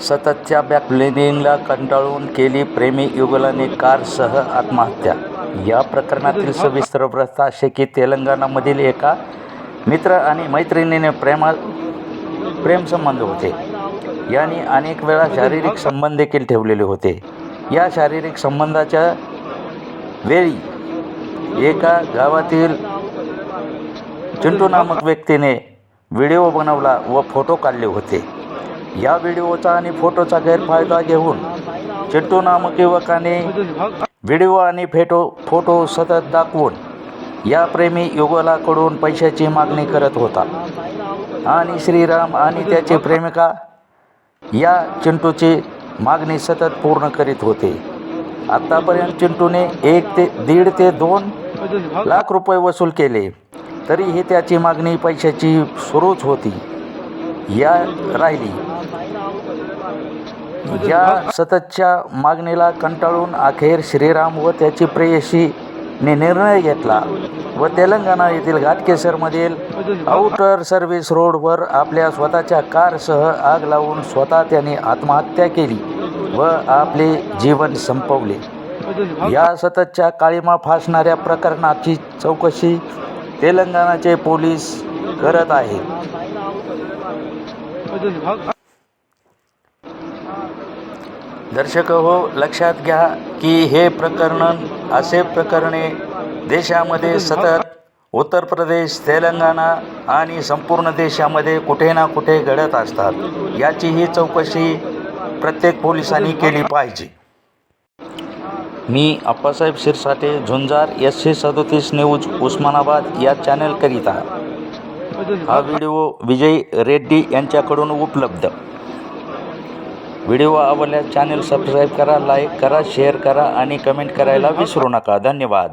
सततच्या बॅकलिनिंगला कंटाळून केली प्रेमी युगलाने कारसह आत्महत्या. या प्रकरणातील सविस्तर वृत्त असे की तेलंगणामधील एका मित्र आणि मैत्रिणीने प्रेमा प्रेमसंबंध होते. यांनी अनेक वेळा शारीरिक संबंध देखील ठेवलेले होते. या शारीरिक संबंधाच्या वेळी एका गावातील चिंटू नामक व्यक्तीने व्हिडिओ बनवला व फोटो काढले होते. या व्हिडिओचा आणि फोटोचा गैरफायदा घेऊन चिंटू नामक युवकाने व्हिडिओ आणि फेटो फोटो सतत दाखवून या प्रेमी युगलाकडून पैशाची मागणी करत होता. आणि श्रीराम आणि त्याची प्रेमिका या चिंटूची मागणी सतत पूर्ण करीत होते. आत्तापर्यंत चिंटूने एक ते दीड ते दोन लाख रुपये वसूल केले. तरीही त्याची मागणी पैशाची सुरूच होती. या राहिली. या सततच्या मागणीला कंटाळून अखेर श्रीराम व त्याची प्रेयसीने निर्णय घेतला व तेलंगणा येथील घाटकेसरमधील आउटर सर्व्हिस रोडवर आपल्या स्वतःच्या कारसह आग लावून स्वतः त्यांनी आत्महत्या केली व आपले जीवन संपवले. या सततच्या काळीमा फासणाऱ्या प्रकरणाची चौकशी तेलंगणाचे पोलीस करत आहेत. दर्शक हो लक्षात घ्या की हे प्रकरण असे प्रकरणे देशामध्ये सतत उत्तर प्रदेश तेलंगणा आणि संपूर्ण देशामध्ये कुठे ना कुठे घडत असतात. याची ही चौकशी प्रत्येक पोलिसांनी केली पाहिजे. मी अप्पासाहेब शिरसाटे झुंजार एस सी सदोतीस न्यूज उस्मानाबाद या चॅनलकरिता हा व्हिडिओ विजय रेड्डी यांच्याकडून उपलब्ध. व्हिडिओ आवडल्यास चॅनल सबस्क्राईब करा लाईक करा शेअर करा आणि कमेंट करायला विसरू नका. धन्यवाद.